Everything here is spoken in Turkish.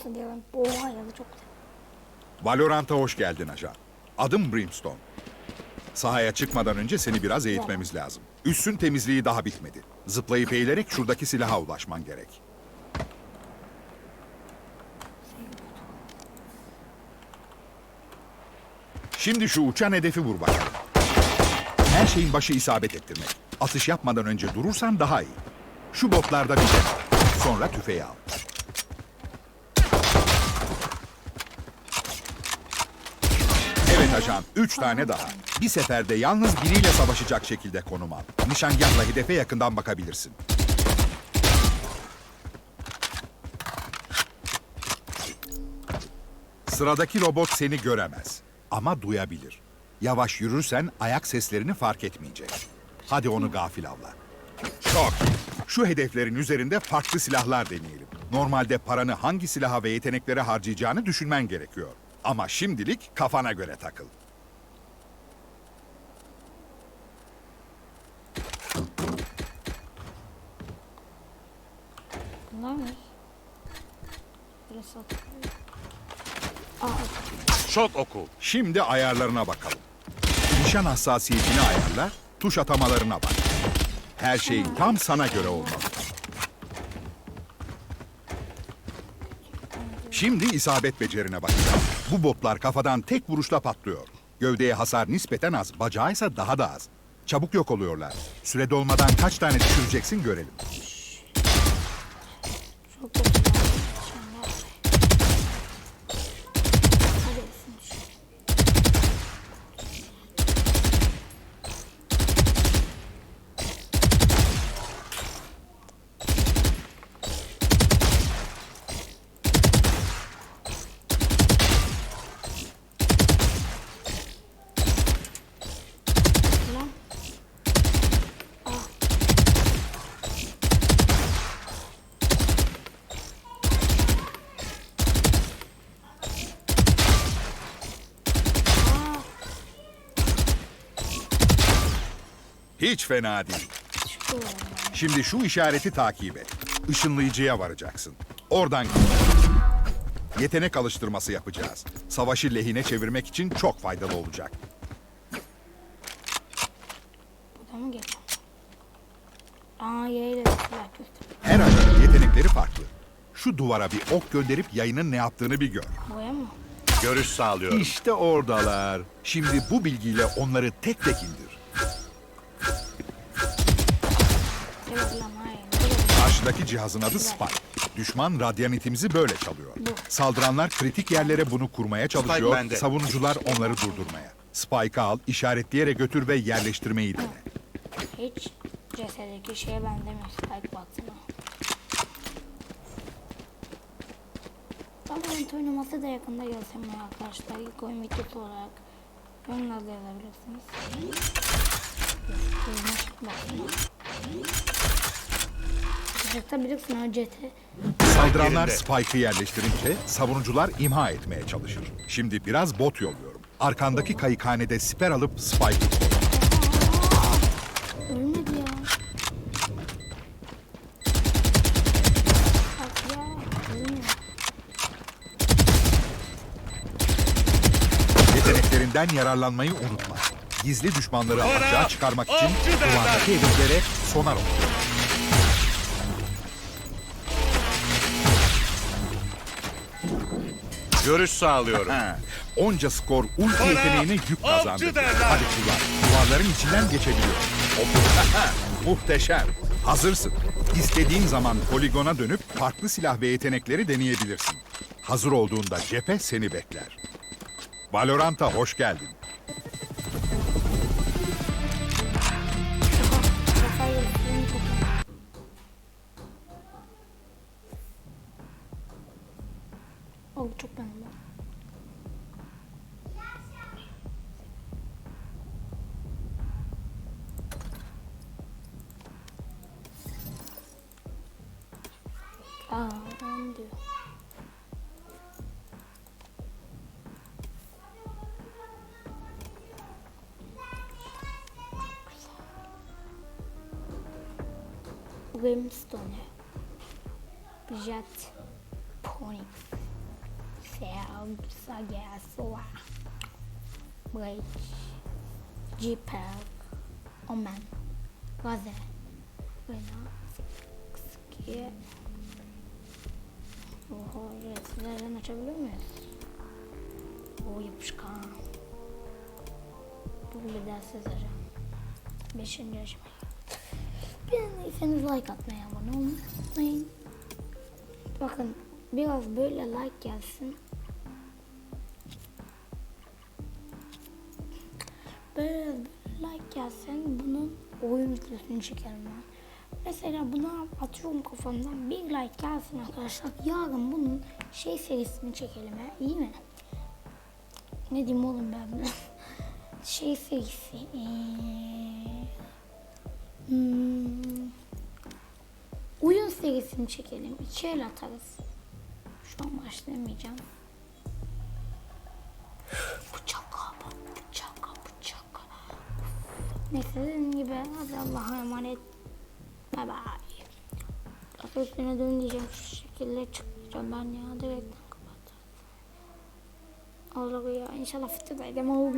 Nasıl diyorum bu hayatı çok güzel. Valorant'a hoş geldin ajan. Adım Brimstone. Sahaya çıkmadan önce seni biraz eğitmemiz lazım. Üssün temizliği daha bitmedi. Zıplayıp eğilerek şuradaki silaha ulaşman gerek. Şimdi şu uçan hedefi vur bakalım. Her şeyin başı isabet ettirmek. Atış yapmadan önce durursan daha iyi. Şu botlarda bir dene. Sonra tüfeği al. Evet ajan, üç tane daha. Bir seferde yalnız biriyle savaşacak şekilde konum al. Nişangahla hedefe yakından bakabilirsin. Sıradaki robot seni göremez ama duyabilir. Yavaş yürürsen ayak seslerini fark etmeyecek. Hadi onu gafil avla. Çok. Şu hedeflerin üzerinde farklı silahlar deneyelim. Normalde paranı hangi silaha ve yeteneklere harcayacağını düşünmen gerekiyor. Ama şimdilik kafana göre takıl. Bunlar ne? Satıyor. Şok oku. Şimdi ayarlarına bakalım. Nişan hassasiyetini ayarla, tuş atamalarına bak. Her şey tam sana göre olmalı. Şimdi isabet becerine bakacağız. Bu botlar kafadan tek vuruşla patlıyor. Gövdeye hasar nispeten az, bacağı ise daha da az. Çabuk yok oluyorlar. Süre dolmadan kaç tane düşüreceksin görelim. Çok Hiç fena değil. Şimdi şu işareti takip et. Işınlayıcıya varacaksın. Oradan. Yetenek alıştırması yapacağız. Savaşı lehine çevirmek için çok faydalı olacak. Mı? Aa. Her ajanın yetenekleri farklı. Şu duvara bir ok gönderip yayının ne yaptığını bir gör. Boya mı? Görüş sağlıyorum. İşte oradalar. Şimdi bu bilgiyle onları tek tek indir. Karşıdaki cihazın adı Spike. Düşman radyanitimizi böyle çalıyor. Saldıranlar kritik yerlere bunu kurmaya çalışıyor. bende. Savunucular onları durdurmaya. Spike'ı al, işaretleyerek götür ve yerleştirmeyi dene. Hiç cesedeki şeye benzemiyor. Spike baksana. Valorant oynaması da yakında gelsin arkadaşlar. İlk oyun videosu olarak yorumlarda yazabilirsiniz. Bakın. Sıcakta bilirsin o. Saldıranlar. Spike'ı yerleştirince savunucular imha etmeye çalışır. Şimdi biraz bot yolluyorum. Arkandaki kayıkhanede siper alıp Spike'ı koru. Ölmedi ya. Bak ya. Ölmüyor. Yeteneklerinden yararlanmayı unutma. Gizli düşmanları Bana açığa çıkarmak için avcı derler. duvardaki hedeflere sonar ol. Görüş sağlıyorum. Onca skor ulti yeteneğine yük avcı kazandı. derler. Hadi kullan. Duvarların içinden geçebiliyor. Muhteşem. Hazırsın. İstediğin zaman poligona dönüp farklı silah ve yetenekleri deneyebilirsin. Hazır olduğunda cephe seni bekler. Valorant'a hoş geldin. oldu çok ben Brimstone Jet Pony. Cell. Sagasoa. Bridge. Jeeper. Omen. Gaze. Rena. Ski. Oha resimlerden açabiliyor muyuz? O yapışkan. Bu bir ders yazacağım. Beşinci aşama. Beğendiyseniz like atmayı, abone. Bakın biraz böyle like gelsin. Like gelsin bunun oyun videosunu çekerim ben. Mesela buna atıyorum kafamdan bir like gelsin arkadaşlar. Yarın bunun şey serisini çekelim ha iyi mi? Ne diyeyim oğlum ben buna? şey serisi. Ee, hmm, oyun serisini çekelim. İki el atarız. Şu an başlayamayacağım. Neyse dediğim gibi hadi Allah'a emanet. Bye. Biraz üstüne dön diyeceğim şu şekilde çıkacağım ben ya direkten kapat. Olur ya inşallah edemem o.